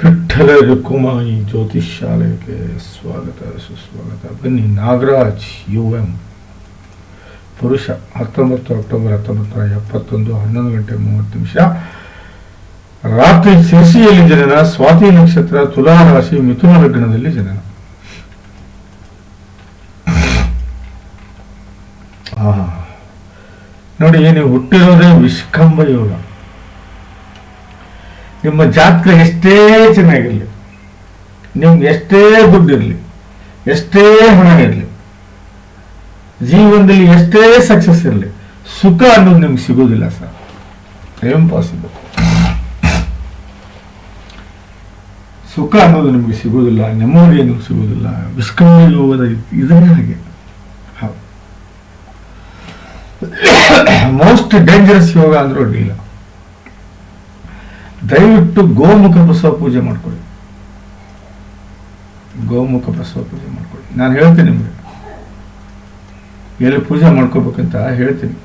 ವಿಠ್ಠಲ ರುಕುಮಾಯಿ ಜ್ಯೋತಿಷ್ ಶಾಲೆಗೆ ಸ್ವಾಗತ, ಸುಸ್ವಾಗತ. ಬನ್ನಿ, ನಾಗರಾಜ್ ಯು ಎಂ ಪುರುಷ, ಹತ್ತೊಂಬತ್ತು ಅಕ್ಟೋಬರ್ ಹತ್ತೊಂಬತ್ತು ಎಪ್ಪತ್ತೊಂದು, ಹನ್ನೊಂದು ಗಂಟೆ ಮೂವತ್ತು ನಿಮಿಷ. ರಾತ್ರಿ ಶಿರ್ಸಿಯಲ್ಲಿ ಜನನ, ಸ್ವಾತಿ ನಕ್ಷತ್ರ ತುಲಾ ರಾಶಿ ಮಿಥುನ ಲಗ್ನದಲ್ಲಿ ಜನನ. ನೋಡಿ ನೀವು ಹುಟ್ಟಿರೋದೇ ವಿಷ್ಕಂಭ ಯೋಗ. ನಿಮ್ಮ ಜಾತಕ ಎಷ್ಟೇ ಚೆನ್ನಾಗಿರಲಿ, ನಿಮ್ಗೆ ಎಷ್ಟೇ ದುಡ್ಡಿರಲಿ, ಎಷ್ಟೇ ಹಣ ಇರಲಿ, ಜೀವನದಲ್ಲಿ ಎಷ್ಟೇ ಸಕ್ಸಸ್ ಇರಲಿ, ಸುಖ ಅನ್ನೋದು ನಿಮ್ಗೆ ಸಿಗೋದಿಲ್ಲ ಸರ್. ಇಂಪಾಸಿಬಲ್ ಸುಖ ಅನ್ನೋದು ನಿಮಗೆ ಸಿಗೋದಿಲ್ಲ, ನೆಮ್ಮದಿ ಅನ್ನೋದು ಸಿಗೋದಿಲ್ಲ ವಿಷ್ಕಂಭ ಯೋಗದ ಇದನ್ನೇ ಹಾಗೆ. ಮೋಸ್ಟ್ ಡೇಂಜರಸ್ ಯೋಗ ಅಂದ್ರೆ ಅಡ್ಡಿಲ್ಲ ದಯವಿಟ್ಟು ಗೋಮುಖ ಬಸವ ಪೂಜೆ ಮಾಡ್ಕೊಳ್ಳಿ. ಗೋಮುಖ ಬಸವ ಪೂಜೆ ಮಾಡ್ಕೊಳ್ಳಿ. ನಾನು ಹೇಳ್ತೀನಿ ನಿಮಗೆ. ಎಲ್ಲಿ ಪೂಜೆ ಮಾಡ್ಕೋಬೇಕಂತ ಹೇಳ್ತೀನಿ.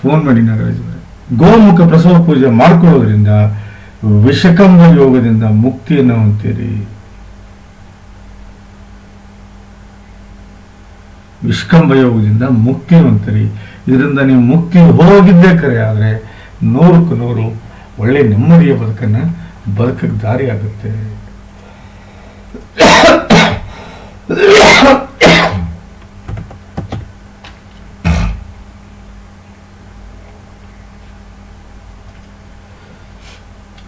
ಫೋನ್ ಮಾಡಿ ನಾಗರಾಜ್. ಗೋಮುಖ ಪ್ರಸವ ಪೂಜೆ ಮಾಡ್ಕೊಳ್ಳೋದ್ರಿಂದ ವಿಷಕಂಬ ಯೋಗದಿಂದ ಮುಕ್ತಿಯನ್ನು ಹೊಂತೀರಿ ವಿಷಕಂಬ ಯೋಗದಿಂದ ಮುಕ್ತಿ ಹೊಂತೀರಿ ಇದರಿಂದ ನೀವು ಮುಕ್ತಿ ಹೋಗಿದ್ದೇ ಕರೆ, ಆದರೆ ನೂರಕ್ಕೆ ನೂರು ಒಳ್ಳೆ ನೆಮ್ಮದಿಯ ಬದುಕನ್ನು ಬದುಕಕ್ಕೆ ದಾರಿ ಆಗುತ್ತೆ.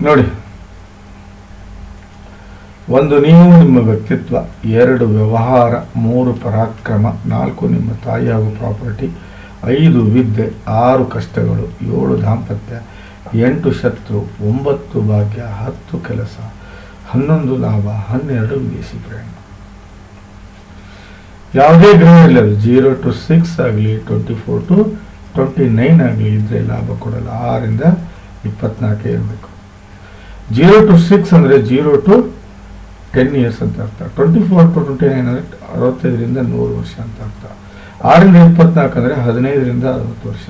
ನೋಡಿ, ಒಂದು ನೀವು ನಿಮ್ಮ ವ್ಯಕ್ತಿತ್ವ, ಎರಡು ವ್ಯವಹಾರ, ಮೂರು ಪರಾಕ್ರಮ, ನಾಲ್ಕು ನಿಮ್ಮ ತಾಯಿ ಪ್ರಾಪರ್ಟಿ ಐದು ವಿದ್ಯೆ, ಆರು ಕಷ್ಟಗಳು, ಏಳು ದಾಂಪತ್ಯ, ಎಂಟು ಶತ್ರು, ಒಂಬತ್ತು ಭಾಗ್ಯ, ಹತ್ತು ಕೆಲಸ, ಹನ್ನೊಂದು ಲಾಭ, ಹನ್ನೆರಡು ವಿದೇಶಿ ಪ್ರಯಾಣ. ಯಾವುದೇ ಗ್ರಹ ಇಲ್ಲ ಜೀರೋ ಟು ಸಿಕ್ಸ್ ಆಗಲಿ twenty four to twenty nine ಆಗಲಿ ಇದ್ರೆ ಲಾಭ ಕೊಡಲ್ಲ. ಆರಿಂದ ಇಪ್ಪತ್ನಾಲ್ಕೇ ಇರಬೇಕು. ಜೀರೋ ಟು ಸಿಕ್ಸ್ ಅಂದರೆ ಜೀರೋ ಟು ಟೆನ್ ಇಯರ್ಸ್ ಅಂತ ಅರ್ಥ. Twenty four to twenty nine ಅಂದರೆ ಅರವತ್ತೈದರಿಂದ ನೂರು ವರ್ಷ ಅಂತ ಅರ್ಥ. ಆರಿಂದ ಇಪ್ಪತ್ನಾಲ್ಕು ಅಂದರೆ ಹದಿನೈದರಿಂದ ಅರವತ್ತು ವರ್ಷ.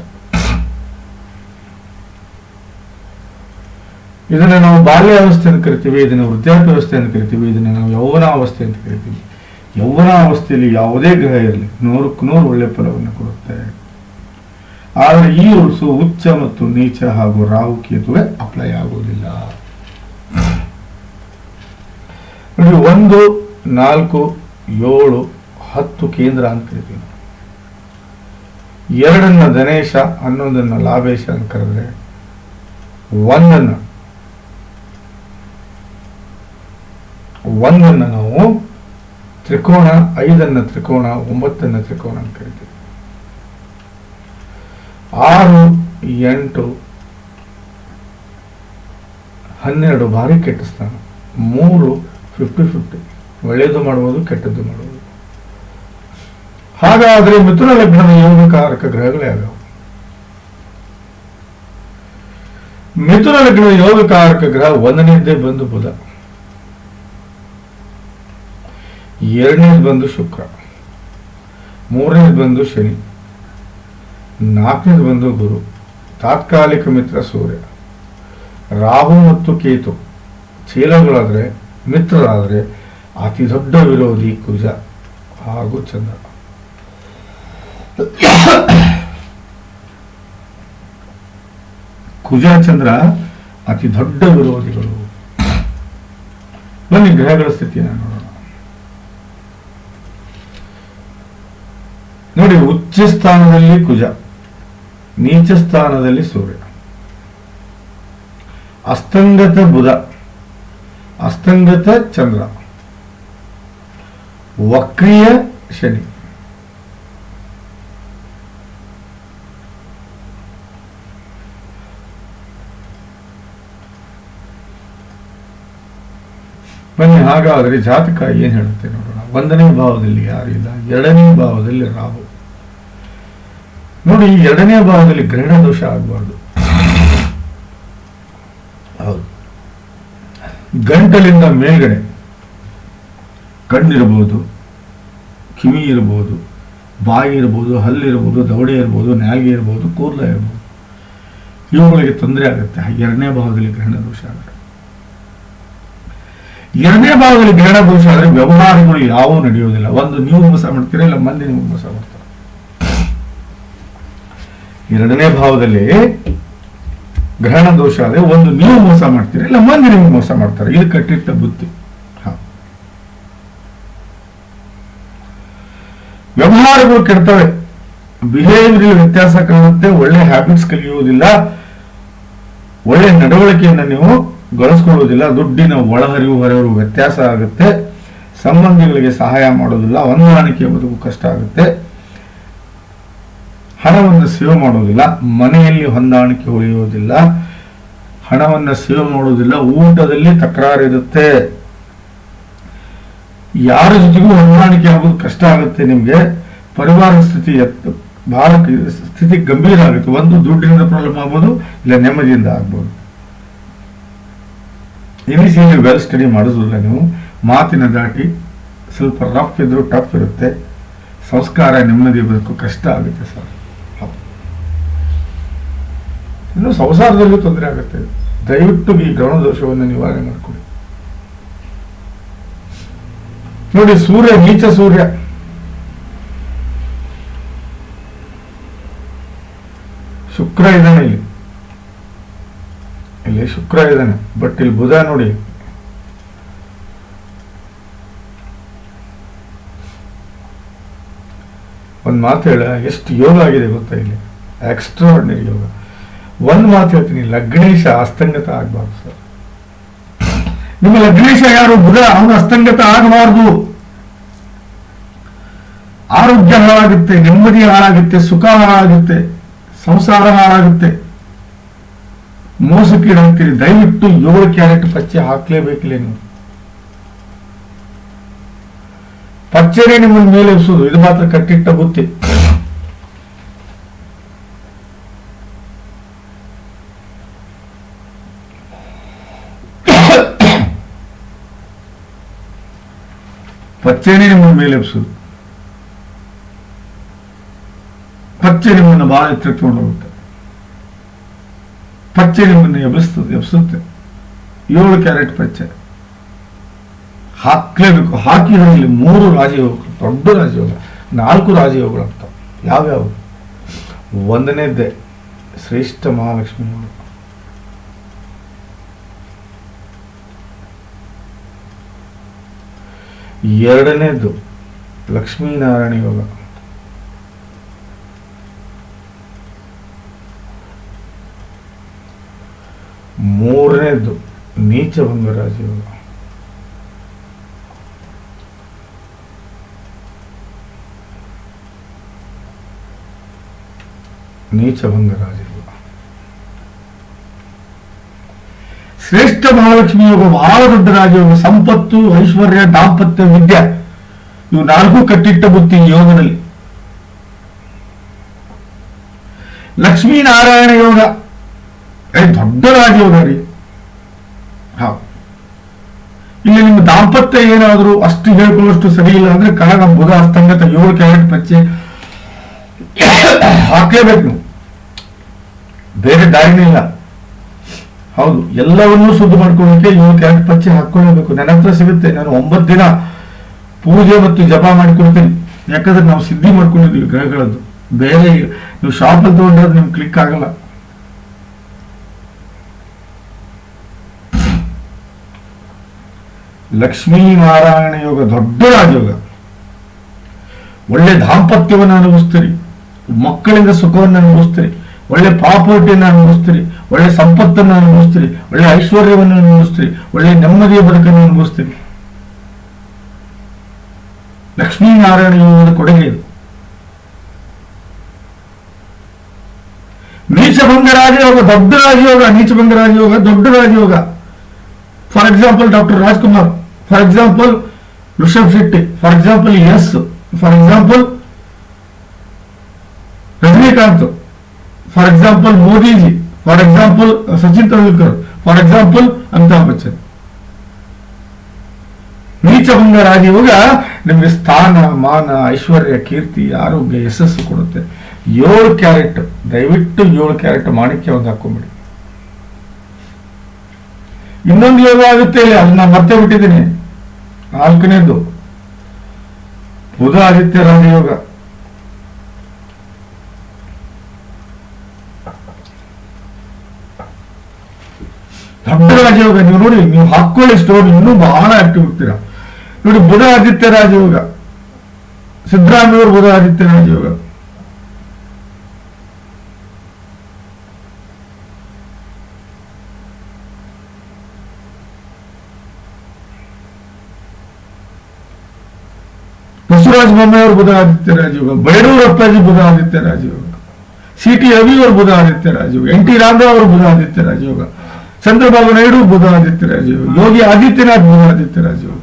ಇದನ್ನು ನಾವು ಬಾಲ್ಯಾವಸ್ಥೆ ಅಂತ ಕರಿತೀವಿ, ಇದನ್ನು ವೃದ್ಧಾಪ್ಯಾವಸ್ಥೆ ಅಂತ ಕರಿತೀವಿ, ಇದನ್ನು ನಾವು ಯೌವನ ಅವಸ್ಥೆ ಅಂತ ಕರಿತೀವಿ. ಯೌವನಾವಸ್ಥೆಯಲ್ಲಿ ಯಾವುದೇ ಗ್ರಹ ಇರಲಿ, ನೂರಕ್ಕೆ ನೂರು ಒಳ್ಳೆ ಫಲವನ್ನು ಕೊಡುತ್ತೆ. ಆದರೆ ಈ ಉರ್ಸು ಉಚ್ಚ ಮತ್ತು ನೀಚ ಹಾಗೂ ರಾಹು ಕೇತುವೆ ಅಪ್ಲೈ ಆಗುವುದಿಲ್ಲ. ಒಂದು, ನಾಲ್ಕು, ಏಳು, ಹತ್ತು ಕೇಂದ್ರ ಅಂತ ಕರಿತೀವಿ. ಎರಡನ್ನ ಗಣೇಶ, ಹನ್ನೊಂದನ್ನು ಲಾಭೇಶ ಅಂತ ಕರೆದ್ರೆ ಒಂದನ್ನ ಒಂದನ್ನ ನಾವು ತ್ರಿಕೋಣ, ಐದನ್ನ ತ್ರಿಕೋಣ, ಒಂಬತ್ತನ್ನ ತ್ರಿಕೋಣ ಅಂತ ಕರಿತೀವಿ. ಆರು, ಎಂಟು, ಹನ್ನೆರಡು ಬಾರಿ ಕೆಟ್ಟ ಸ್ಥಾನ ಮೂರು ಫಿಫ್ಟಿ ಫಿಫ್ಟಿ ಒಳ್ಳೆಯದು ಮಾಡ್ಬೋದು ಕೆಟ್ಟದ್ದು ಮಾಡುವುದು. ಹಾಗಾದ್ರೆ ಮಿಥುನ ಲಗ್ನದ ಯೋಗಕಾರಕ ಗ್ರಹಗಳು ಯಾವ್ಯಾವು ಮಿಥುನ ಲಗ್ನದ ಯೋಗಕಾರಕ ಗ್ರಹ ಒಂದನೇದ್ದೇ ಬಂದು ಬುಧ. ಎರಡನೇದು ಬಂದು ಶುಕ್ರ. ಮೂರನೇದು ಬಂದು ಶನಿ. ನಾಲ್ಕನೇದು ಬಂದು ಗುರು. ತಾತ್ಕಾಲಿಕ ಮಿತ್ರ ಸೂರ್ಯ. ರಾಹು ಮತ್ತು ಕೇತು. ಚೀಲಗಳಾದರೆ, ಮಿತ್ರರಾದರೆ, ಅತಿ ದೊಡ್ಡ ವಿರೋಧಿ ಕುಜ ಹಾಗೂ ಚಂದ್ರ. ಕುಜ ಚಂದ್ರ ಅತಿ ದೊಡ್ಡ ವಿರೋಧಿಗಳು. ಬನ್ನಿ, ಗ್ರಹಗಳ ಸ್ಥಿತಿಯನ್ನು ನೋಡೋಣ. ನೋಡಿ, ಉಚ್ಚ ಸ್ಥಾನದಲ್ಲಿ ಕುಜ, ನೀಚ ಸ್ಥಾನದಲ್ಲಿ ಸೂರ್ಯ. ಅಸ್ತಂಗತ ಬುಧ, ಅಸ್ತಂಗತ ಚಂದ್ರ. ವಕ್ರಿಯ ಶನಿ. ಬನ್ನಿ ಹಾಗಾದರೆ ಜಾತಕ ಏನ್ ಹೇಳುತ್ತೆ ನೋಡೋಣ. ಒಂದನೇ ಭಾವದಲ್ಲಿ ಯಾರಿಲ್ಲ ಎರಡನೇ ಭಾವದಲ್ಲಿ ರಾಹು. ನೋಡಿ ಎರಡನೇ ಭಾವದಲ್ಲಿ ಗ್ರಹಣ ದೋಷ ಆಗಬಾರ್ದು. ಹೌದು. ಗಂಟಲಿಂದ ಮೇಲ್ಗಡೆ ಕಣ್ಣಿರಬಹುದು ಕಿವಿ ಇರಬಹುದು ಬಾಯಿ ಇರ್ಬೋದು ಹಲ್ಲಿರ್ಬೋದು ದವಡೆ ಇರ್ಬೋದು ನಾಲ್ಗೆ ಇರ್ಬೋದು ಕೂರ್ಲ ಇರ್ಬೋದು. ಇವುಗಳಿಗೆ ತೊಂದರೆ ಆಗುತ್ತೆ. ಎರಡನೇ ಭಾವದಲ್ಲಿ ಗ್ರಹಣ ದೋಷ ಆಗುತ್ತೆ. ಎರಡನೇ ಭಾವದಲ್ಲಿ ಬೇಡ ದೋಷ ಆದರೆ ವ್ಯವಹಾರಗಳು ಯಾವೂ ನಡೆಯುವುದಿಲ್ಲ. ಒಂದು ನೀವು ಮೋಸ ಮಾಡ್ತೀರಾ, ಇಲ್ಲ ಮಂದಿ ನೀವು ಮೋಸ ಮಾಡ್ತಾರೆ? ಎರಡನೇ ಭಾವದಲ್ಲಿ ಗ್ರಹಣ ದೋಷ ಆದರೆ ಒಂದು ನೀವು ಮೋಸ ಮಾಡ್ತೀರಾ, ಇಲ್ಲ ಮಂದಿ ನಿಮ್ಗೆ ಮೋಸ ಮಾಡ್ತಾರೆ? ಇದು ಕಟ್ಟಿಟ್ಟ ಬುದ್ಧಿ. ವ್ಯವಹಾರಗಳು ಕೆಡ್ತವೆ. ಬಿಹೇವಿಯರ್ ವ್ಯತ್ಯಾಸ ಕಾಣುತ್ತೆ, ಒಳ್ಳೆ ಹ್ಯಾಬಿಟ್ಸ್ ಕಲಿಯುವುದಿಲ್ಲ. ಒಳ್ಳೆ ನಡವಳಿಕೆಯನ್ನು ನೀವು ಗಳಿಸ್ಕೊಳ್ಳುವುದಿಲ್ಲ ದುಡ್ಡಿನ ಒಳಹರಿವು ಹೊರಹರಿವು ವ್ಯತ್ಯಾಸ ಆಗುತ್ತೆ. ಸಂಬಂಧಿಗಳಿಗೆ ಸಹಾಯ ಮಾಡೋದಿಲ್ಲ, ಹೊಂದಾಣಿಕೆ ಬದುಕು ಕಷ್ಟ ಆಗುತ್ತೆ. ಹಣವನ್ನು ಸೇವ್ ಮಾಡೋದಿಲ್ಲ, ಮನೆಯಲ್ಲಿ ಹೊಂದಾಣಿಕೆ ಉಳಿಯುವುದಿಲ್ಲ ಹಣವನ್ನು ಸೇವ್ ಮಾಡೋದಿಲ್ಲ, ಊಟದಲ್ಲಿ ತಕರಾರಿರುತ್ತೆ ಯಾರ ಜೊತೆಗೂ ಹೊಂದಾಣಿಕೆ ಆಗೋದು ಕಷ್ಟ ಆಗುತ್ತೆ ನಿಮಗೆ. ಪರಿವಾರ ಸ್ಥಿತಿ ಬಹಳ ಸ್ಥಿತಿ ಗಂಭೀರ ಆಗುತ್ತೆ. ಒಂದು ದುಡ್ಡಿನಿಂದ ಪ್ರಾಬ್ಲಮ್ ಆಗ್ಬೋದು, ಇಲ್ಲ ನೆಮ್ಮದಿಯಿಂದ ಆಗ್ಬೋದು. ಇನಿಷಿಯಲಿ ವೆಲ್ ಸ್ಟಡಿ ಮಾಡೋದಿಲ್ಲ ನೀವು ಮಾತಿನ ದಾಟಿ ಸ್ವಲ್ಪ ರಫ್ ಇದ್ರು ಟಫ್ ಇರುತ್ತೆ. ಸಂಸ್ಕಾರ ನೆಮ್ಮದಿ ಬದುಕು ಕಷ್ಟ ಆಗುತ್ತೆ ಸರ್. ಇನ್ನು ಸಂಸಾರದಲ್ಲೂ ತೊಂದರೆ ಆಗುತ್ತೆ. ದಯವಿಟ್ಟು ಈ ಗ್ರಹಣ ದೋಷವನ್ನು ನಿವಾರಣೆ ಮಾಡಿಕೊಡಿ ನೋಡಿ, ಸೂರ್ಯ ನೀಚ ಸೂರ್ಯ. ಶುಕ್ರ ಇದ್ದಾನೆ ಇಲ್ಲಿ. ಇಲ್ಲಿ ಶುಕ್ರ ಇದ್ದಾನೆ ಬಟ್ ಇಲ್ಲಿ ಬುಧ ನೋಡಿ. ಒಂದು ಮಾತು ಹೇಳ, ಎಷ್ಟು ಯೋಗ ಆಗಿದೆ ಗೊತ್ತಾ ಇಲ್ಲಿ? ಎಕ್ಸ್ಟ್ರಾರ್ಡಿನರಿ ಯೋಗ. ಒಂದು ಮಾತು ಹೇಳ್ತೀನಿ ಲಗ್ನೇಶ ಅಸ್ತಂಗತ ಆಗಬಾರ್ದು ಸರ್. ನಿಮ್ಮ ಲಗ್ನೇಶ ಯಾರು? ಬುಧ, ಅವನು ಅಸ್ತಂಗತ ಆಗಬಾರ್ದು. ಆರೋಗ್ಯ ಹಾಳಾಗುತ್ತೆ, ನೆಮ್ಮದಿ ಹಾಳಾಗುತ್ತೆ, ಸುಖ ಹಾಳಾಗುತ್ತೆ, ಸಂಸಾರ ಹಾಳಾಗುತ್ತೆ. ಮೋಸಕ್ಕೀಡಾಗ್ತೀರಿ ದಯವಿಟ್ಟು ಏಳು ಕ್ಯಾರೆಟ್ ಪಚ್ಚೆ ಹಾಕ್ಲೇಬೇಕಿಲ್ಲ ನೀವು. ಪಚ್ಚೆನೇ ನಿಮ್ಮನ್ನ ಮೇಲೆ ಎಬ್ಸೋದು ಇದು ಮಾತ್ರ ಕಟ್ಟಿಟ್ಟ ಬುತ್ತಿ. ಪಚ್ಚೆನೇ ನಿಮ್ಮನ್ನ ಮೇಲೆ ಎಬ್ಸೋದು ಪಚ್ಚೆ ನಿಮ್ಮನ್ನು ಬಹಳ ಎತ್ತರಕ್ಕೆ ತಗೊಂಡು ಹೋಗುತ್ತೆ. ಪಚ್ಚೆ ನಿಮ್ಮನ್ನು ಎಬ್ಬಿಸ್ತದೆ ಎಬ್ಸುತ್ತೆ. ಏಳು ಕ್ಯಾರೆಟ್ ಪಚ್ಚೆ. ಹಾಕ್ಲೇಬೇಕು ಹಾಕಿದ್ರಲ್ಲಿ ಮೂರು ರಾಜಯೋಗಗಳು, ದೊಡ್ಡ ರಾಜಯೋಗ, ನಾಲ್ಕು ರಾಜಯೋಗಗಳು ಅಂತ ಯಾವ್ಯಾವು? ಒಂದನೇದ್ದೇ, ಶ್ರೇಷ್ಠ ಮಹಾಲಕ್ಷ್ಮಿ ಯೋಗ ಎರಡನೇದು ಲಕ್ಷ್ಮೀನಾರಾಯಣ ಯೋಗ ಮೂರನೇದು ನೀಚಭಂಗ ರಾಜಯೋಗ ನೀಚಭಂಗ ರಾಜಯೋಗ ಶ್ರೇಷ್ಠ ಮಹಾಲಕ್ಷ್ಮಿ ಯೋಗ ಬಹಳ ದೊಡ್ಡ ಸಂಪತ್ತು, ಐಶ್ವರ್ಯ, ದಾಂಪತ್ಯ, ವಿದ್ಯೆ, ಇವು ನಾಲ್ಕು ಕಟ್ಟಿಟ್ಟ ಬುತ್ತಿ ಯೋಗದಲ್ಲಿ. ಲಕ್ಷ್ಮೀನಾರಾಯಣ ಯೋಗ ದೊಡ್ಡ ರಾಜಯೋಗ ರೀ ಹೌದು ಇಲ್ಲಿ ನಿಮ್ಮ ದಾಂಪತ್ಯ ಏನಾದರೂ ಅಷ್ಟು ಹೇಳ್ಕೊಳ್ಳೋಷ್ಟು ಸರಿ ಇಲ್ಲ ಅಂದ್ರೆ ಕಳಗ ಬುಧ ಅಸ್ತಂಗತ ಏಳು ಕ್ಯಾರೆಟ್ ಪಚ್ಚೆ. ಹಾಕ್ಲೇಬೇಕು. ಬೇರೆ ದಾರಿನೇ ಇಲ್ಲ. ಹೌದು, ಎಲ್ಲವನ್ನೂ ಶುದ್ಧ ಮಾಡ್ಕೊಳ್ಳೋಕೆ ಏಳು ಕ್ಯಾರೆಟ್ ಪಚ್ಚೆ ಹಾಕೊಳ್ಳೇಬೇಕು ನನ್ನ ಹತ್ರ ಸಿಗುತ್ತೆ. ನಾನು ಒಂಬತ್ತು ದಿನ ಪೂಜೆ ಮತ್ತು ಜಪ ಮಾಡ್ಕೊಳ್ತೇನೆ. ಯಾಕಂದ್ರೆ ನಾವು ಸಿದ್ಧಿ ಮಾಡ್ಕೊಂಡಿದ್ದೀವಿ ಗ್ರಹಗಳದ್ದು. ಬೇರೆ, ನೀವು ಶಾಪಲ್ಲಿ ತಗೊಂಡ್ರೆ ನಿಮ್ಗೆ ಕ್ಲಿಕ್ ಆಗಲ್ಲ. ಲಕ್ಷ್ಮೀನಾರಾಯಣ ಯೋಗ ದೊಡ್ಡ ರಾಜಯೋಗ. ಒಳ್ಳೆ ದಾಂಪತ್ಯವನ್ನು ಅನುಭವಿಸ್ತೀರಿ. ಮಕ್ಕಳಿಂದ ಸುಖವನ್ನು ಅನುಭವಿಸ್ತೀರಿ. ಒಳ್ಳೆ ಪ್ರಾಪರ್ಟಿಯನ್ನು ಅನುಭವಿಸ್ತೀರಿ. ಒಳ್ಳೆ ಸಂಪತ್ತನ್ನು ಅನುಭವಿಸ್ತೀರಿ. ಒಳ್ಳೆ ಐಶ್ವರ್ಯವನ್ನು ಅನುಭವಿಸ್ತೀರಿ. ಒಳ್ಳೆ ನೆಮ್ಮದಿಯ ಬದುಕನ್ನು ಅನುಭವಿಸ್ತೀರಿ. ಲಕ್ಷ್ಮೀನಾರಾಯಣ ಯೋಗದ ಕೊಡುಗೆ ಇದು. ನೀಚಭಂಗ ರಾಜಯೋಗ ದೊಡ್ಡ ರಾಜಯೋಗ, ನೀಚಭಂಗ ರಾಜಯೋಗ ದೊಡ್ಡ ರಾಜಯೋಗ. For example doctor Rajkumar for example Rishabh Shetty for example S for example Rajinikanth for example Modiji for example Sachin Tendulkar for example Amitabh Bachchan ನೀಚಭಂಗ ರಾಜಯೋಗ ನಿಮಗೆ ಸ್ಥಾನ, ಮಾನ, ಐಶ್ವರ್ಯ, ಕೀರ್ತಿ, ಆರೋಗ್ಯ, ಯಶಸ್ಸು ಕೊಡುತ್ತೆ. ಏಳು ಕ್ಯಾರೆಟ್, ದಯವಿಟ್ಟು ಏಳು ಕ್ಯಾರೆಟ್ ಮಾಣಿಕ್ಯ ಒಂದು ಹಾಕೊಂಬಿಡಿ ಇನ್ನೊಂದು ಯೋಗ ಆಗುತ್ತೆ ಇಲ್ಲಿ, ಅದನ್ನ ಮತ್ತೆ ಬಿಟ್ಟಿದ್ದೀನಿ. ನಾಲ್ಕನೇದು ಬುಧ ಆದಿತ್ಯ ರಾಜಯೋಗ. ದೊಡ್ಡ ರಾಜಯೋಗ, ನೀವು ನೋಡಿ, ನೀವು ಹಾಕೊಳ್ಳಿ ಸ್ಟೋರ್ ಇನ್ನೂ ಬಹಳ ಆಕ್ಟಿವ್ ಹೋಗ್ತೀರಾ. ನೋಡಿ ಬುಧ ಆದಿತ್ಯ ರಾಜಯೋಗ. ಸಿದ್ದರಾಮಯ್ಯವರು ಬುಧ ಆದಿತ್ಯ ರಾಜಯೋಗ. ಬಸವರಾಜ ಬೊಮ್ಮಾಯಿಯವರು ಬುಧ ಆದಿತ್ಯ ರಾಜಯೋಗ ಬೈರೂರು ಅಪ್ಪಾಜಿ ಬುಧ ಆದಿತ್ಯ ರಾಜಯೋಗ ಸಿ ಟಿ ರವಿಯವರು ಬುಧ ಆದಿತ್ಯ ರಾಜಯೋಗ ಎನ್ ಟಿ ರಾಮರಾವ್ ಅವರು ಬುಧ ಆದಿತ್ಯ ರಾಜಯೋಗ ಚಂದ್ರಬಾಬು ನಾಯ್ಡು ಬುಧ ಆದಿತ್ಯ ರಾಜಯೋಗ ಯೋಗಿ ಆದಿತ್ಯನಾಥ್ ಬುಧ ಆದಿತ್ಯ ರಾಜಯೋಗ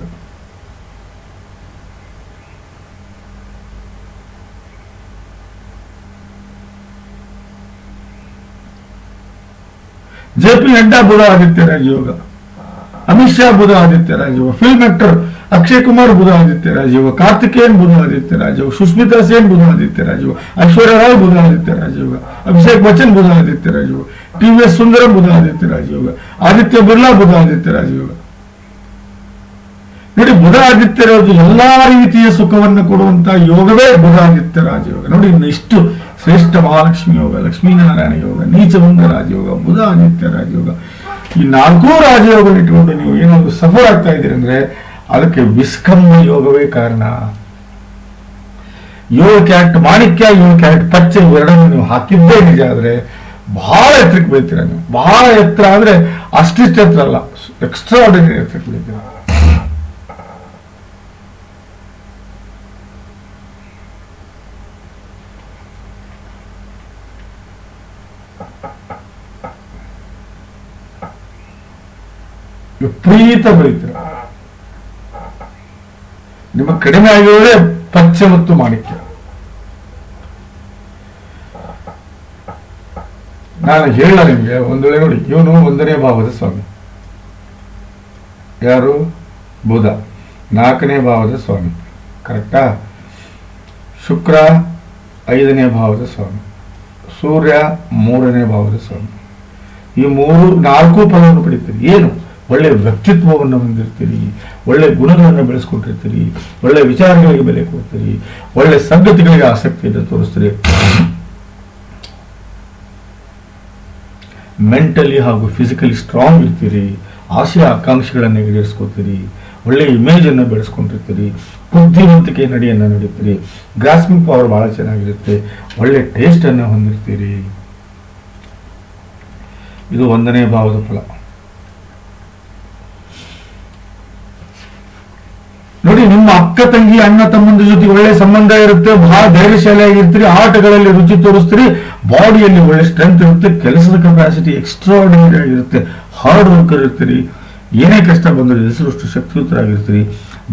ಜೆ ಪಿ ನಡ್ಡಾ ಬುಧ ಆದಿತ್ಯ ರಾಜಯೋಗ ಅಮಿತ್ ಶಾ ಬುಧ ಆದಿತ್ಯ ರಾಜಯೋಗ ಫಿಲ್ಮ್ ಆಕ್ಟರ್ ಅಕ್ಷಯ್ ಕುಮಾರ್ ಬುಧ ಆದಿತ್ಯ ರಾಜಯೋಗ ಕಾರ್ತಿಕೇಯನ್ ಬುಧ ಆದಿತ್ಯ ರಾಜಯೋಗ ಸುಸ್ಮಿತಾ ಸೇನ್ ಬುಧ ಆದಿತ್ಯ ರಾಜಯೋಗ ಐಶ್ವರ್ಯ ರಾಯ್ ಬುಧ ಆದಿತ್ಯ ರಾಜಯೋಗ ಅಭಿಷೇಕ್ ಬಚ್ಚನ್ ಬುಧ ಆದಿತ್ಯ ರಾಜಯೋಗ ಟಿ ವಿ ಎಸ್ ಸುಂದರಂ ಬುಧ ಆದಿತ್ಯ ರಾಜಯೋಗ ಆದಿತ್ಯ ಬಿರ್ಲಾ ಬುಧ ಆದಿತ್ಯ ರಾಜಯೋಗ ನೋಡಿ ಬುಧ ಆದಿತ್ಯ ರಾಜ ಎಲ್ಲಾ ರೀತಿಯ ಸುಖವನ್ನು ಕೊಡುವಂತ ಯೋಗವೇ ಬುಧ ಆದಿತ್ಯ ರಾಜಯೋಗ ನೋಡಿ, ಇನ್ನು ಇಷ್ಟು ಶ್ರೇಷ್ಠ ಮಹಾಲಕ್ಷ್ಮಿ ಯೋಗ, ಲಕ್ಷ್ಮೀನಾರಾಯಣ ಯೋಗ ನೀಚಭಂಗ ರಾಜಯೋಗ ಬುಧ ಆದಿತ್ಯ ರಾಜಯೋಗ. ಈ ನಾಲ್ಕೂ ರಾಜಯೋಗ ಇಟ್ಕೊಂಡು ನೀವು ಏನಾದ್ರು ಸಫಲ ಆಗ್ತಾ ಇದ್ದೀರಿ ಅಂದ್ರೆ ಅದಕ್ಕೆ ವಿಸ್ಕಮ್ಮ ಯೋಗವೇ ಕಾರಣ. ಯೋಗ ಕ್ಯಾರೆಟ್ ಮಾಣಿಕ್ಯ ಯೋಗ ಕ್ಯಾರೆಟ್ ಪಚ್ಚೆ ಇವೆರಡನ್ನು ನೀವು ಹಾಕಿದ್ದೇ ನಿಜ ಆದ್ರೆ ಬಹಳ ಎತ್ತರಕ್ಕೆ ಬೆಳಿತೀರ ನೀವು. ಬಹಳ ಎತ್ತರ ಅಂದ್ರೆ ಅಷ್ಟಿಷ್ಟು ಎತ್ತರ ಅಲ್ಲ ಎಕ್ಸ್ಟ್ರಾ ಆರ್ಡಿನರಿ ಎತ್ತರಕ್ಕೆ ಬೆಳಿತೀರ. ವಿಪರೀತ ಬೆಳಿತೀರ. ನಿಮ್ಮ ಕಡಿಮೆ ಆಗಿರೋದೇ ಪಂಚ ಮತ್ತು ಮಾಣಿಕ್ಯ. ನಾನು ಹೇಳ ನಿಮ್ಗೆ ಒಂದು ವೇಳೆ ನೋಡಿ, ಇವನು ಒಂದನೇ ಭಾವದ ಸ್ವಾಮಿ. ಯಾರು? ಬುಧ. ನಾಲ್ಕನೇ ಭಾವದ ಸ್ವಾಮಿ. ಕರೆಕ್ಟಾ ಶುಕ್ರ, ಐದನೇ ಭಾವದ ಸ್ವಾಮಿ. ಸೂರ್ಯ, ಮೂರನೇ ಭಾವದ ಸ್ವಾಮಿ. ಈ ಮೂರು ನಾಲ್ಕು ಫಲವನ್ನು ಪಡಿತೀರಿ ಏನು? ಒಳ್ಳೆ ವ್ಯಕ್ತಿತ್ವವನ್ನು ಹೊಂದಿರ್ತೀರಿ, ಒಳ್ಳೆ ಗುಣಗಳನ್ನು ಬೆಳೆಸ್ಕೊಂಡಿರ್ತೀರಿ ಒಳ್ಳೆ ವಿಚಾರಗಳಿಗೆ ಬೆಲೆ ಕೊಡ್ತೀರಿ, ಒಳ್ಳೆ ಸಂಗತಿಗಳಿಗೆ ಆಸಕ್ತಿಯನ್ನು ತೋರಿಸ್ತೀರಿ. ಮೆಂಟಲಿ ಹಾಗೂ ಫಿಸಿಕಲಿ ಸ್ಟ್ರಾಂಗ್ ಇರ್ತೀರಿ ಆಸೆ ಆಕಾಂಕ್ಷೆಗಳನ್ನು ಈಡೇರಿಸ್ಕೊತೀರಿ ಇಮೇಜ್ ಅನ್ನು ಬೆಳೆಸ್ಕೊಂಡಿರ್ತೀರಿ, ಬುದ್ಧಿವಂತಿಕೆ ನಡೆಯನ್ನು ನಡೀತೀರಿ ಗ್ರಾಸ್ಮಿಂಗ್ ಪವರ್ ಬಹಳ ಚೆನ್ನಾಗಿರುತ್ತೆ, ಒಳ್ಳೆ ಟೇಸ್ಟ್ ಅನ್ನು ಹೊಂದಿರ್ತೀರಿ. ಇದು ಒಂದನೇ ಭಾವದ ಫಲ. ನೋಡಿ, ನಿಮ್ಮ ಅಕ್ಕ ತಂಗಿ, ಅಣ್ಣ ತಮ್ಮಂದ್ರ ಜೊತೆ ಒಳ್ಳೆ ಸಂಬಂಧ ಇರುತ್ತೆ, ಬಹಳ ಧೈರ್ಯಶಾಲಿಯಾಗಿರ್ತೀರಿ, ಆಟಗಳಲ್ಲಿ ರುಚಿ ತೋರಿಸ್ತೀರಿ, ಬಾಡಿಯಲ್ಲಿ ಒಳ್ಳೆ ಸ್ಟ್ರೆಂತ್ ಇರುತ್ತೆ, ಕೆಲಸದ ಕೆಪಾಸಿಟಿ ಎಕ್ಸ್ಟ್ರಾ ಆಗಿರುತ್ತೆ ಹಾರ್ಡ್ ವರ್ಕರ್ ಇರ್ತೀರಿ, ಏನೇ ಕಷ್ಟ ಬಂದರೂ ಹೆಸರಷ್ಟು ಶಕ್ತಿಯುತರಾಗಿರ್ತೀರಿ,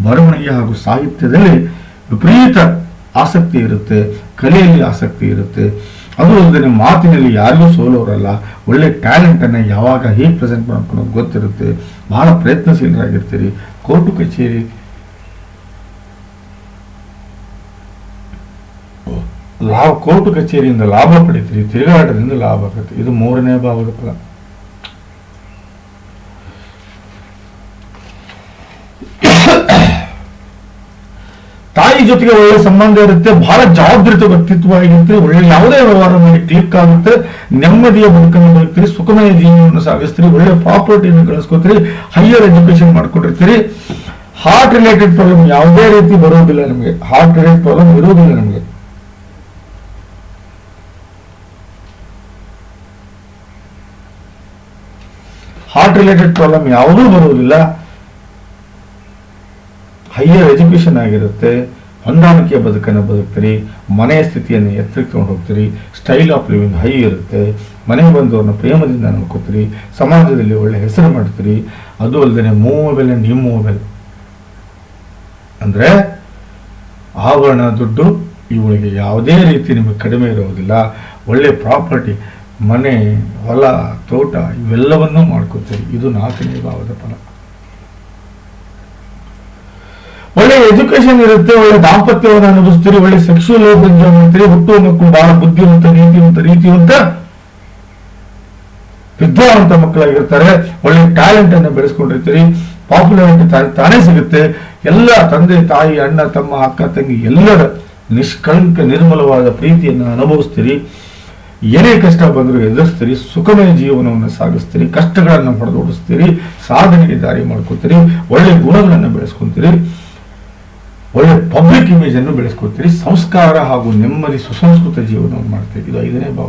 ಬರವಣಿಗೆ ಹಾಗೂ ಸಾಹಿತ್ಯದಲ್ಲಿ ವಿಪರೀತ ಆಸಕ್ತಿ ಇರುತ್ತೆ, ಕಲೆಯಲ್ಲಿ ಆಸಕ್ತಿ ಇರುತ್ತೆ. ಅದು ಅಲ್ಲದೆ ಮಾತಿನಲ್ಲಿ ಯಾರಿಗೂ ಸೋಲೋರಲ್ಲ ಒಳ್ಳೆ ಟ್ಯಾಲೆಂಟನ್ನು ಯಾವಾಗ ಹೇಗೆ ಪ್ರೆಸೆಂಟ್ ಮಾಡ್ಕೊಂಡು ಗೊತ್ತಿರುತ್ತೆ, ಬಹಳ ಪ್ರಯತ್ನಶೀಲರಾಗಿರ್ತೀರಿ ಕೋರ್ಟು ಕಚೇರಿ ಲಾಭ, ಕೋರ್ಟ್ ಕಚೇರಿಯಿಂದ ಲಾಭ ಪಡಿತೀರಿ ತಿರುಗಾಟದಿಂದ ಲಾಭ ಆಗತ್ತೆ. ಇದು ಮೂರನೇ ಭಾವದ ಫಲ. ತಾಯಿ ಜೊತೆಗೆ ಒಳ್ಳೆ ಸಂಬಂಧ ಇರುತ್ತೆ, ಬಹಳ ಜವಾಬ್ದಾರಿತ ವ್ಯಕ್ತಿತ್ವ ಆಗಿರುತ್ತೆ ಒಳ್ಳೆ ಯಾವುದೇ ವ್ಯವಹಾರ ಮಾಡಿ ಕ್ಲಿಕ್ ಆಗುತ್ತೆ. ನೆಮ್ಮದಿಯ ಬದುಕನ್ನು ಬದುಕ್ತೀರಿ ಸುಖಮಯ ಜೀವನವನ್ನು ಸಾಗಿಸ್ತೀರಿ, ಒಳ್ಳೆ ಪ್ರಾಪರ್ಟಿಯನ್ನು ಗಳಿಸ್ಕೋತೀರಿ ಹೈಯರ್ ಎಜುಕೇಶನ್ ಮಾಡ್ಕೊಂಡಿರ್ತೀರಿ. ಹಾರ್ಟ್ ರಿಲೇಟೆಡ್ ಪ್ರಾಬ್ಲಮ್ ಯಾವುದೇ ರೀತಿ ಬರೋದಿಲ್ಲ ನಿಮಗೆ. ಹಾರ್ಟ್ ರಿಲೇಟೆಡ್ ಪ್ರಾಬ್ಲಮ್ ಇರೋದಿಲ್ಲ ನಮಗೆ. ಹಾರ್ಟ್ ರಿಲೇಟೆಡ್ ಪ್ರಾಬ್ಲಮ್ ಯಾವುದೂ ಬರುವುದಿಲ್ಲ. ಹೈಯರ್ ಎಜುಕೇಶನ್ ಆಗಿರುತ್ತೆ. ಹೊಂದಾಣಿಕೆಯ ಬದುಕನ್ನು ಬದುಕ್ತೀರಿ. ಮನೆಯ ಸ್ಥಿತಿಯನ್ನು ಎತ್ತರಕ್ಕೆ ತಗೊಂಡು ಹೋಗ್ತೀರಿ. ಸ್ಟೈಲ್ ಆಫ್ ಲಿವಿಂಗ್ ಹೈ ಇರುತ್ತೆ. ಮನೆಗೆ ಬಂದವ್ರನ್ನ ಪ್ರೇಮದಿಂದ ನೋಡ್ಕೋತೀರಿ. ಸಮಾಜದಲ್ಲಿ ಒಳ್ಳೆ ಹೆಸರು ಮಾಡ್ತೀರಿ. ಅದು ಅಲ್ಲದೆ ಮೂವೆಲ್ ಅಂಡ್ ಇಮ್ಮೂವಬೆಲ್ ಅಂದ್ರೆ ಆಭರಣ, ದುಡ್ಡು ಇವುಗಳಿಗೆ ಯಾವುದೇ ರೀತಿ ನಿಮಗೆ ಕಡಿಮೆ ಇರುವುದಿಲ್ಲ ಒಳ್ಳೆ ಪ್ರಾಪರ್ಟಿ ಮನೆ, ಹೊಲ, ತೋಟ ಇವೆಲ್ಲವನ್ನೂ ಮಾಡ್ಕೋತೇವೆ. ಇದು ನಾಲ್ಕನೇ ಭಾವದ ಫಲ. ಒಳ್ಳೆ ಎಜುಕೇಶನ್ ಇರುತ್ತೆ, ಒಳ್ಳೆ ದಾಂಪತ್ಯವನ್ನು ಅನುಭವಿಸ್ತೀರಿ, ಒಳ್ಳೆ ಸೆಕ್ಷುವಲ್ ಅನುಭವಿಸ್ತೀರಿ ಹುಟ್ಟುವ ಮಕ್ಕಳು ಬಹಳ ಬುದ್ಧಿವಂತ, ನೀತಿವಂತ, ರೀತಿವಂತ ವಿದ್ಯಾವಂತ ಮಕ್ಕಳಾಗಿರ್ತಾರೆ. ಒಳ್ಳೆ ಟ್ಯಾಲೆಂಟ್ ಅನ್ನು ಬೆಳೆಸ್ಕೊಂಡಿರ್ತೀರಿ. ಪಾಪ್ಯುಲಾರಿಟಿ ತಾನೇ ಸಿಗುತ್ತೆ. ಎಲ್ಲ ತಂದೆ, ತಾಯಿ, ಅಣ್ಣ, ತಮ್ಮ, ಅಕ್ಕ, ತಂಗಿ ಎಲ್ಲರ ನಿಷ್ಕಳಂಕ ನಿರ್ಮಲವಾದ ಪ್ರೀತಿಯನ್ನು ಅನುಭವಿಸ್ತೀರಿ. ಏನೇ ಕಷ್ಟ ಬಂದರೂ ಎದುರಿಸ್ತೀರಿ, ಸುಖಮಯ ಜೀವನವನ್ನು ಸಾಗಿಸ್ತೀರಿ, ಕಷ್ಟಗಳನ್ನು ಹೊಡೆದೋಡಿಸ್ತೀರಿ ಸಾಧನೆಗೆ ದಾರಿ ಮಾಡ್ಕೊತೀರಿ, ಒಳ್ಳೆ ಗುಣಗಳನ್ನು ಬೆಳೆಸ್ಕೊತೀರಿ, ಒಳ್ಳೆ ಪಬ್ಲಿಕ್ ಇಮೇಜ್ ಅನ್ನು ಬೆಳೆಸ್ಕೊತೀರಿ, ಸಂಸ್ಕಾರ ಹಾಗೂ ನೆಮ್ಮದಿ, ಸುಸಂಸ್ಕೃತ ಜೀವನವನ್ನು ಮಾಡ್ತೀರಿ. ಇದು ಐದನೇ ಭಾವ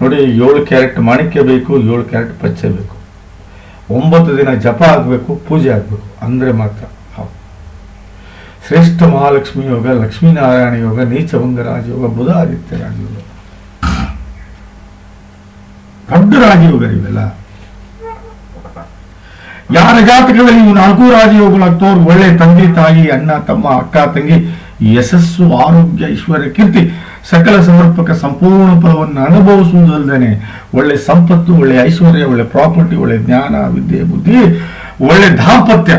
ನೋಡಿ, ಏಳು ಕ್ಯಾರೆಟ್ ಮಾಣಿಕ್ಯ ಬೇಕು, ಏಳು ಕ್ಯಾರೆಟ್ ಪಚ್ಚೆ ಬೇಕು. ಒಂಬತ್ತು ದಿನ ಜಪ ಆಗಬೇಕು, ಪೂಜೆ ಆಗಬೇಕು, ಅಂದರೆ ಮಾತ್ರ. ಶ್ರೇಷ್ಠ ಮಹಾಲಕ್ಷ್ಮಿ ಯೋಗ ಲಕ್ಷ್ಮೀನಾರಾಯಣ ಯೋಗ ನೀಚಭಂಗ ರಾಜಯೋಗ ಬುಧ ಆದಿತ್ಯ ರಾಜಯೋಗ ದೊಡ್ಡ ರಾಜಯೋಗರಿವೆಲ್ಲ ಯಾರ ಜಾತಕದಲ್ಲಿ ಇವು ನಾಲ್ಕು ರಾಜಯೋಗಗಳಾಗ್ತೋ ಅವ್ರು ಒಳ್ಳೆ ತಂದೆ ತಾಯಿ, ಅಣ್ಣ, ತಮ್ಮ, ಅಕ್ಕ, ತಂಗಿ, ಯಶಸ್ಸು, ಆರೋಗ್ಯ, ಐಶ್ವರ್ಯ, ಕೀರ್ತಿ, ಸಕಲ ಸಮರ್ಪಕ ಸಂಪೂರ್ಣ ಫಲವನ್ನು ಅನುಭವಿಸುವುದಲ್ಲದೆ ಒಳ್ಳೆ ಸಂಪತ್ತು, ಒಳ್ಳೆ ಐಶ್ವರ್ಯ, ಒಳ್ಳೆ ಪ್ರಾಪರ್ಟಿ, ಒಳ್ಳೆ ಜ್ಞಾನ, ವಿದ್ಯೆ, ಬುದ್ಧಿ, ಒಳ್ಳೆ ದಾಂಪತ್ಯ.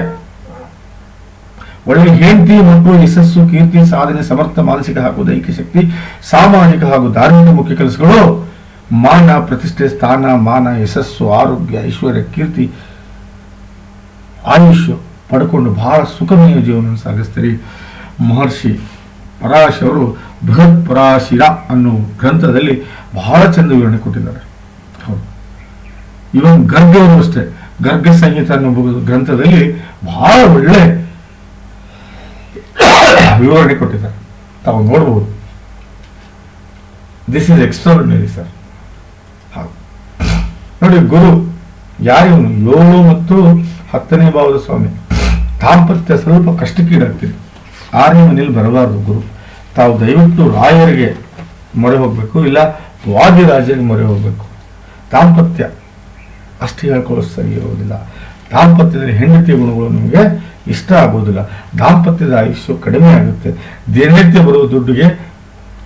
ಒಳ್ಳೆ ಹೆಂಡತಿ ಮಕ್ಕಳು ಯಶಸ್ಸು ಕೀರ್ತಿ ಸಾಧನೆ, ಸಮರ್ಥ, ಮಾನಸಿಕ ಹಾಗೂ ದೈಹಿಕ ಶಕ್ತಿ, ಸಾಮಾಜಿಕ ಹಾಗೂ ಧಾರ್ಮಿಕ ಮುಖ್ಯ ಕೆಲಸಗಳು. ಮಾನ, ಪ್ರತಿಷ್ಠೆ, ಸ್ಥಾನ, ಮಾನ, ಯಶಸ್ಸು, ಆರೋಗ್ಯ, ಐಶ್ವರ್ಯ, ಕೀರ್ತಿ ಆಯುಷ್ ಪಡ್ಕೊಂಡು ಬಹಳ ಸುಖಮಯ ಜೀವನವನ್ನು ಸಾಗಿಸ್ತೀರಿ. ಮಹರ್ಷಿ ಪರಾಶಿ ಅವರು ಬೃಹತ್ ಪರಾಶಿರ ಅನ್ನೋ ಗ್ರಂಥದಲ್ಲಿ ಬಹಳ ಚಂದ ವಿವರಣೆ ಕೊಟ್ಟಿದ್ದಾರೆ. ಹೌದು. ಇವನ್ ಗರ್ಗವರು ಅಷ್ಟೇ. ಗರ್ಗ ಸಂಗೀತ ಅನ್ನೋ ಗ್ರಂಥದಲ್ಲಿ ಬಹಳ ಒಳ್ಳೆ ವಿವರಣೆ ಕೊಟ್ಟಿದ್ದಾರೆ. ತಾವು ನೋಡಬಹುದು ದಿಸ್ ಇಸ್ ಎಕ್ಸ್ಟ್ರಾರ್ಡಿನರಿ ಸರ್ ಹಾಗು. ನೋಡಿ, ಗುರು ಯಾರಿವನು ಏಳು ಮತ್ತು ಹತ್ತನೇ ಭಾವದ ಸ್ವಾಮಿ. ದಾಂಪತ್ಯ ಸ್ವಲ್ಪ ಕಷ್ಟಕ್ಕೀಡಾಗ್ತಿದೆ. ಆರನೇ ಮನೇಲಿ ಬರಬಾರದು, ಗುರು. ತಾವು ದಯವಿಟ್ಟು ರಾಯರಿಗೆ ಮೊರೆ ಹೋಗಬೇಕು, ಇಲ್ಲ ವಾದಿರಾಜರಿಗೆ ಮೊರೆ ಹೋಗಬೇಕು. ದಾಂಪತ್ಯ. ಅಷ್ಟು ಹೇಳ್ಕೊಳ್ಳೋದು ಸರಿ ಇರೋದಿಲ್ಲ. ದಾಂಪತ್ಯದಲ್ಲಿ ಹೆಂಡತಿ ಗುಣಗಳು ನಿಮಗೆ ಇಷ್ಟ ಆಗೋದಿಲ್ಲ. ದಾಂಪತ್ಯದ ಆಯುಷ್ಯ ಕಡಿಮೆ ಆಗುತ್ತೆ. ದಿನನಿತ್ಯ ಬರುವ ದುಡ್ಡಿಗೆ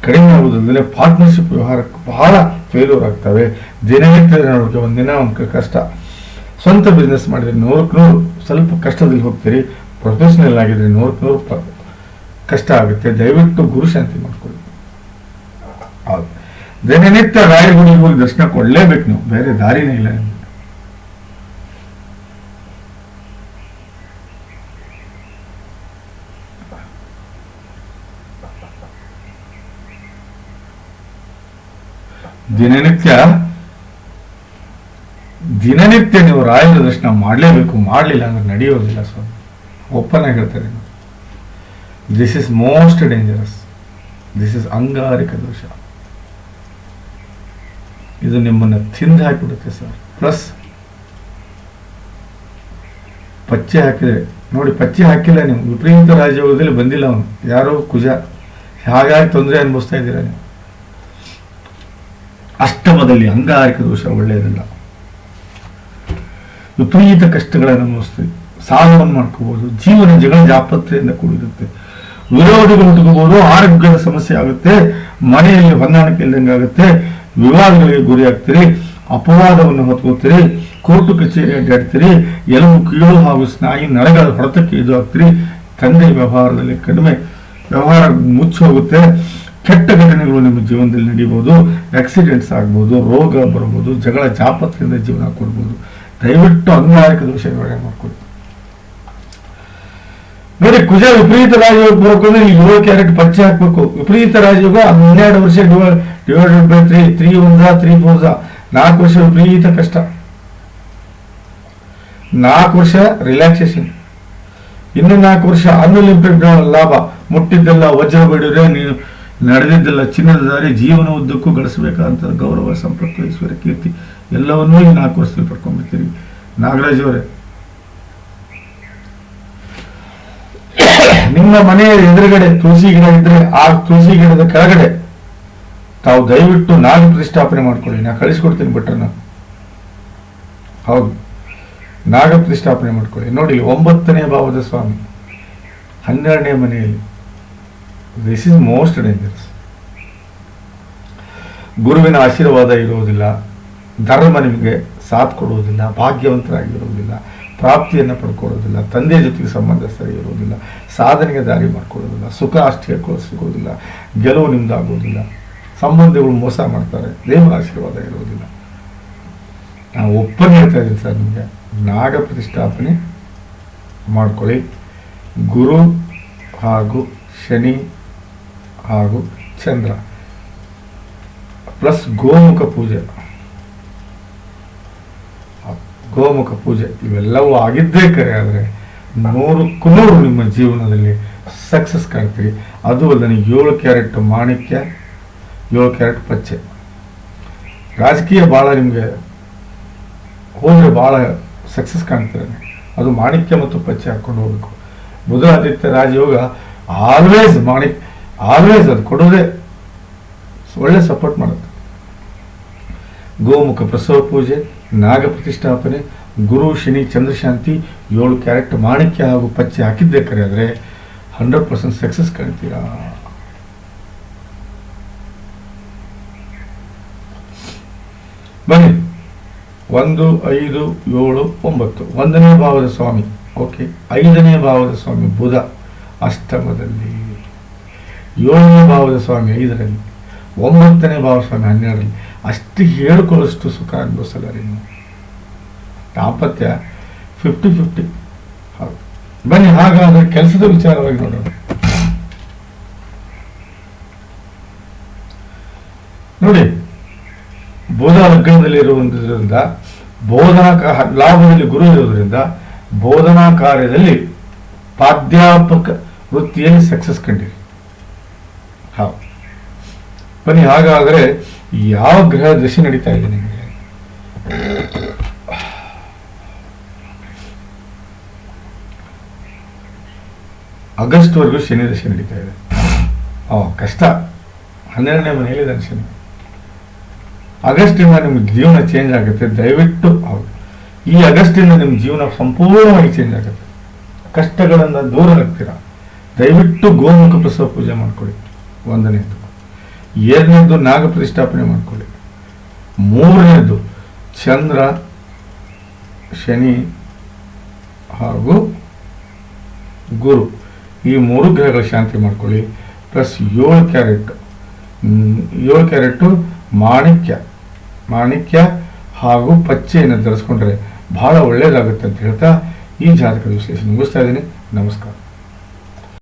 ಕಡಿಮೆ ಆಗುವುದಲ್ಲದೆ ಪಾರ್ಟ್ನರ್ಶಿಪ್ ವ್ಯವಹಾರಕ್ಕೆ ಬಹಳ ಫೇಲ್ಯೂರ್ ಆಗ್ತವೆ. ದಿನನಿತ್ಯ ನೋಡೋಕ್ಕೆ ಒಂದಿನ ಒಂದು ಕಷ್ಟ. ಸ್ವಂತ ಬಿಸ್ನೆಸ್ ಮಾಡಿದ್ರೆ ನೂರಕ್ಕೆ ನೂರು. ಸ್ವಲ್ಪ ಕಷ್ಟದಲ್ಲಿ ಹೋಗ್ತೀರಿ. ಪ್ರೊಫೆಷನಲ್ ಆಗಿದ್ರೆ ನೂರಕ್ಕೆ ನೂರು ಕಷ್ಟ ಆಗುತ್ತೆ. ದಯವಿಟ್ಟು ಗುರು ಶಾಂತಿ ಮಾಡ್ಕೊಳ್ಳಿ. ದಿನನಿತ್ಯ ರಾಯಗುಡಿಗೆ ದರ್ಶನ ಕೊಡಲೇಬೇಕು ನೀವು. ಬೇರೆ ದಾರಿನೇ ಇಲ್ಲ ನಿಮ್ಗೆ. ದಿನನಿತ್ಯ ದಿನನಿತ್ಯ ನೀವು ರಾಯರ ದರ್ಶನ ಮಾಡಲೇಬೇಕು, ಮಾಡಲಿಲ್ಲ ಅಂದ್ರೆ ನಡೆಯೋದಿಲ್ಲ ಸ್ವಾಮಿ. ಓಪನ್ ಆಗಿ ಹೇಳ್ತಾರೆ this is most dangerous this is ಅಂಗಾರಿಕ ದೋಷ. ಇದು ನಿಮ್ಮನ್ನು ತಿಂದು ಹಾಕಿಬಿಡುತ್ತೆ ಸರ್. ಪ್ಲಸ್ ಪಚ್ಚೆ ಹಾಕಿದ್ರೆ, ನೋಡಿ, ಪಚ್ಚೆ ಹಾಕಿಲ್ಲ ನೀವು. ವಿಪರೀತ ರಾಜ್ಯದಲ್ಲಿ ಬಂದಿಲ್ಲ ಅವನು. ಯಾರೋ ಕುಜ. ಹಾಗಾಗಿ ತೊಂದರೆ ಅನುಭವಿಸ್ತಾ ಇದ್ದೀರಾ ನೀವು? ಅಷ್ಟಮದಲ್ಲಿ ಅಂಗಾರಿಕ ದೋಷ ಒಳ್ಳೆಯದಲ್ಲ. ವಿಪರೀತ ಕಷ್ಟಗಳನ್ನು ಅನುಭವಿಸ್ತೀವಿ. ಸಾಲವನ್ನು ಮಾಡ್ಕೋಬಹುದು ಜೀವನ ಜಗಳ ಜಾಪತ್ರೆಯಿಂದ ಕೂಡಿರುತ್ತೆ. ವಿರೋಧಿಗಳು ತಗೋಬಹುದು ಆರೋಗ್ಯದ ಸಮಸ್ಯೆ ಆಗುತ್ತೆ. ಮನೆಯಲ್ಲಿ ಹೊಂದಾಣಿಕೆ ಇಲ್ದಂಗೆ ಆಗುತ್ತೆ. ವಿವಾದಗಳಿಗೆ ಗುರಿ ಆಗ್ತೀರಿ. ಅಪವಾದವನ್ನು ಹೊತ್ಕೋತೀರಿ. ಕೋರ್ಟು ಕಚೇರಿ ಅಡ್ಡಾಡ್ತೀರಿ ಎಲುಬು ಕೀಳು ಹಾಗೂ ಸ್ನಾಯಿ ನರಗಳ ಹೊಡೆತಕ್ಕೆ ಇದು ಆಗ್ತೀರಿ. ತಂದೆ ವ್ಯವಹಾರದಲ್ಲಿ ಕಡಿಮೆ ವ್ಯವಹಾರ ಮುಚ್ಚಿ ಹೋಗುತ್ತೆ. ಕೆಟ್ಟ ಘಟನೆಗಳು ನಿಮ್ಮ ಜೀವನದಲ್ಲಿ ನಡೀಬಹುದು ಆಕ್ಸಿಡೆಂಟ್ಸ್ ಆಗ್ಬೋದು, ರೋಗ ಬರ್ಬೋದು, ಜಗಳ ಜಾಪತ್ರೆಯಿಂದ ಜೀವನ ಕೊಡ್ಬೋದು. ದಯವಿಟ್ಟು ಅಂಗಾರಿಕ ದೋಷ ನಿವಾರಣೆ ಮಾಡ್ಕೊಳ್ಳಿ. ನೋಡಿ, ಕುಜ ವಿಪರೀತ ರಾಜಯೋಗ ಬರ್ಬೇಕಂದ್ರೆ ಈ ಏಳು ಕ್ಯಾರೆಟ್ ಪರಿಚಯ ಹಾಕ್ಬೇಕು ವಿಪರೀತ ರಾಜಯೋಗ, ಹನ್ನೆರಡು ವರ್ಷ ಡಿವೈಡೆಡ್ ಬೈ ತ್ರೀ ತ್ರೀ ಒಂದ ತ್ರೀ ಫೋರ್ಸ ನಾಲ್ಕು ವರ್ಷ ವಿಪರೀತ ಕಷ್ಟ. ನಾಲ್ಕು ವರ್ಷ ರಿಲ್ಯಾಕ್ಸೇಷನ್ ಇನ್ನೂ ನಾಲ್ಕು ವರ್ಷ ಅನ್ಲಿಮಿಟೆಡ್ ಲಾಭ. ಮುಟ್ಟಿದ್ದೆಲ್ಲ ವಜ್ರ ಬೇಡಿದ್ರೆ ನೀವು ನಡೆದಿದ್ದೆಲ್ಲ ಚಿನ್ನದ ದಾರಿ ಜೀವನ ಉದ್ದಕ್ಕೂ ಗಳಿಸಬೇಕಾದಂಥ ಗೌರವ ಸಂಪರ್ಕ ಈಶ್ವರ ಕೀರ್ತಿ ಎಲ್ಲವನ್ನೂ ಈ ನಾಲ್ಕು ವರ್ಷದಲ್ಲಿ ಪಡ್ಕೊಂಡ್ಬಿಡ್ತೀರಿ. ನಾಗರಾಜ್ ಅವರೇ, ನಿಮ್ಮ ಮನೆಯ ಎದುರುಗಡೆ ತುಳಸಿ ಗಿಡ ಇದ್ರೆ ಆ ತುಳಸಿ ಗಿಡದ ಕೆಳಗಡೆ ತಾವು ದಯವಿಟ್ಟು ನಾಗ ಪ್ರತಿಷ್ಠಾಪನೆ ಮಾಡ್ಕೊಳ್ಳಿ. ನಾ ಕಳಿಸ್ಕೊಡ್ತೀನಿ ನಾನು. ಹೌದು. ನಾಗ ಪ್ರತಿಷ್ಠಾಪನೆ ಮಾಡ್ಕೊಳ್ಳಿ. ನೋಡಿ ಒಂಬತ್ತನೇ ಭಾವದ ಸ್ವಾಮಿ, ಹನ್ನೆರಡನೇ ಮನೆಯಲ್ಲಿ ದಿಸ್ ಇಸ್ ಮೋಸ್ಟ್ ಡೇಂಜರಸ್ ಗುರುವಿನ ಆಶೀರ್ವಾದ ಇರುವುದಿಲ್ಲ. ಧರ್ಮ ನಿಮಗೆ ಸಾಥ್ ಕೊಡುವುದಿಲ್ಲ. ಭಾಗ್ಯವಂತರಾಗಿರುವುದಿಲ್ಲ. ಪ್ರಾಪ್ತಿಯನ್ನು ಪಡ್ಕೊಳ್ಳೋದಿಲ್ಲ ತಂದೆ ಜೊತೆಗೆ ಸಂಬಂಧ ಸರಿ ಇರುವುದಿಲ್ಲ ಸಾಧನೆಗೆ ದಾರಿ ಮಾಡ್ಕೊಳ್ಳೋದಿಲ್ಲ ಸುಖ ಅಷ್ಟೇ ಸಿಗೋದಿಲ್ಲ ಗೆಲುವು ನಿಮ್ದಾಗೋದಿಲ್ಲ ಸಂಬಂಧಗಳು ಮೋಸ ಮಾಡ್ತಾರೆ. ದೇವರ ಆಶೀರ್ವಾದ ಇರೋದಿಲ್ಲ ನಾನು ಒಪ್ಪನೆ ಹೇಳ್ತಾ ಇದ್ದೀನಿ ಸರ್ ನಿಮಗೆ. ನಾಗ ಪ್ರತಿಷ್ಠಾಪನೆ ಮಾಡ್ಕೊಳ್ಳಿ. ಗುರು ಹಾಗೂ ಶನಿ ಹಾಗೂ ಚಂದ್ರ. ಪ್ಲಸ್ ಗೋಮುಖ ಪೂಜೆ. ಗೋಮುಖ ಪೂಜೆ ಇವೆಲ್ಲವೂ ಆಗಿದ್ದೇ ಕರೆ, ಆದರೆ ನೂರು ನೂರು ನಿಮ್ಮ ಜೀವನದಲ್ಲಿ ಸಕ್ಸಸ್ ಕಾಣ್ತೀರಿ. ಅದು ಅಲ್ಲದೆ ಏಳು ಕ್ಯಾರೆಟ್ ಮಾಣಿಕ್ಯ, ಏಳು ಕ್ಯಾರೆಟ್ ಪಚ್ಚೆ. ರಾಜಕೀಯ ಭಾಳ ನಿಮಗೆ ಹೋದರೆ ಭಾಳ ಸಕ್ಸಸ್ ಕಾಣ್ತಾರೆ. ಅದು ಮಾಣಿಕ್ಯ ಮತ್ತು ಪಚ್ಚೆ ಹಾಕ್ಕೊಂಡು ಹೋಗಬೇಕು. ಬುಧ ಆದಿತ್ಯ ರಾಜಯೋಗ ಆಲ್ವೇಸ್ ಮಾಣಿಕ್ ಆಲ್ವೇಸ್ ಅದು ಕೊಡೋದೇ ಒಳ್ಳೆ ಸಪೋರ್ಟ್ ಮಾಡುತ್ತೆ. ಗೋಮುಖ ಪ್ರಸವ ಪೂಜೆ, ನಾಗ ಪ್ರತಿಷ್ಠಾಪನೆ, ಗುರು ಶನಿ ಚಂದ್ರಶಾಂತಿ ಏಳು ಕ್ಯಾರೆಕ್ಟ್ ಮಾಣಿಕ್ಯ ಹಾಗೂ ಪಚ್ಚೆ ಹಾಕಿದ್ದೆ ಕರೆ ಆದರೆ ಹಂಡ್ರೆಡ್ ಪರ್ಸೆಂಟ್ ಸಕ್ಸಸ್ ಕಾಣ್ತೀರಾ? ಬನ್ನಿ. ಒಂದು, ಐದು, ಏಳು, ಒಂಬತ್ತು. ಒಂದನೇ ಭಾವದ ಸ್ವಾಮಿ. ಓಕೆ ಐದನೇ ಭಾವದ ಸ್ವಾಮಿ ಬುಧ ಅಷ್ಟಮದಲ್ಲಿ. ಏಳನೇ ಭಾವದ ಸ್ವಾಮಿ, ಐದರಲ್ಲಿ, ಒಂಬತ್ತನೇ ಭಾವ ಸ್ವಾಮಿ ಹನ್ನೆರಡರಲ್ಲಿ, ಅಷ್ಟು ಹೇಳ್ಕೊಳ್ಳೋಷ್ಟು ಸುಖ ಅನುಭವಿಸಲ್ಲ ರೀ ನೀವು. ದಾಂಪತ್ಯ ಫಿಫ್ಟಿ ಫಿಫ್ಟಿ ಹೌದು. ಬನ್ನಿ, ಹಾಗಾದರೆ ಕೆಲಸದ ವಿಚಾರವಾಗಿ ನೋಡೋಣ. ನೋಡಿ ಬೋಧ ಲಗ್ನದಲ್ಲಿ ಇರುವುದರಿಂದ ಬೋಧನಾ ಲಾಭದಲ್ಲಿ ಗುರು ಇರುವುದರಿಂದ ಬೋಧನಾ ಕಾರ್ಯದಲ್ಲಿ ಪ್ರಾಧ್ಯಾಪಕ ವೃತ್ತಿಯಲ್ಲಿ ಸಕ್ಸಸ್ ಕಂಡಿರಿ. ಹೌದು. ಬನ್ನಿ, ಹಾಗಾದರೆ ಯಾವ ಗ್ರಹ ದಶೆ ನಡೀತಾ ಇದೆ ನಿಮಗೆ? ಆಗಸ್ಟ್ ವರೆಗೂ ಶನಿ ದಶೆ ನಡೀತಾ ಇದೆ. ಓ, ಕಷ್ಟ. ಹನ್ನೆರಡನೇ ಮನೆಯಲ್ಲಿ ಶನಿ. ಆಗಸ್ಟಿಂದ ನಿಮ್ಮ ಜೀವನ ಚೇಂಜ್ ಆಗುತ್ತೆ, ದಯವಿಟ್ಟು, ಹೌದು. ಈ ಆಗಸ್ಟಿಂದ ನಿಮ್ಮ ಜೀವನ ಸಂಪೂರ್ಣವಾಗಿ ಚೇಂಜ್ ಆಗುತ್ತೆ. ಕಷ್ಟಗಳನ್ನು ದೂರ ಹಾಕ್ತೀರಾ? ದಯವಿಟ್ಟು ಗೋಮುಖ ಪ್ರಸವ ಪೂಜೆ ಮಾಡ್ಕೊಳ್ಳಿ. ಒಂದನೇದು ಎರಡನೇದು ನಾಗ ಪ್ರತಿಷ್ಠಾಪನೆ ಮಾಡ್ಕೊಳ್ಳಿ. ಮೂರನೇದು ಚಂದ್ರ, ಶನಿ ಹಾಗೂ ಗುರು. ಈ ಮೂರು ಗ್ರಹಗಳ ಶಾಂತಿ ಮಾಡ್ಕೊಳ್ಳಿ. ಪ್ಲಸ್ ಏಳು ಕ್ಯಾರೆಟ್ ಏಳು ಕ್ಯಾರೆಟು ಮಾಣಿಕ್ಯ ಮಾಣಿಕ್ಯ ಹಾಗೂ ಪಚ್ಚೆಯನ್ನು ಧರಿಸ್ಕೊಂಡ್ರೆ ಬಹಳ ಒಳ್ಳೆಯದಾಗುತ್ತೆ ಅಂತ ಹೇಳ್ತಾ ಈ ಜಾತಕದ ವಿಶ್ಲೇಷಣೆ ಮುಗಿಸ್ತಾ ಇದ್ದೀನಿ. ನಮಸ್ಕಾರ.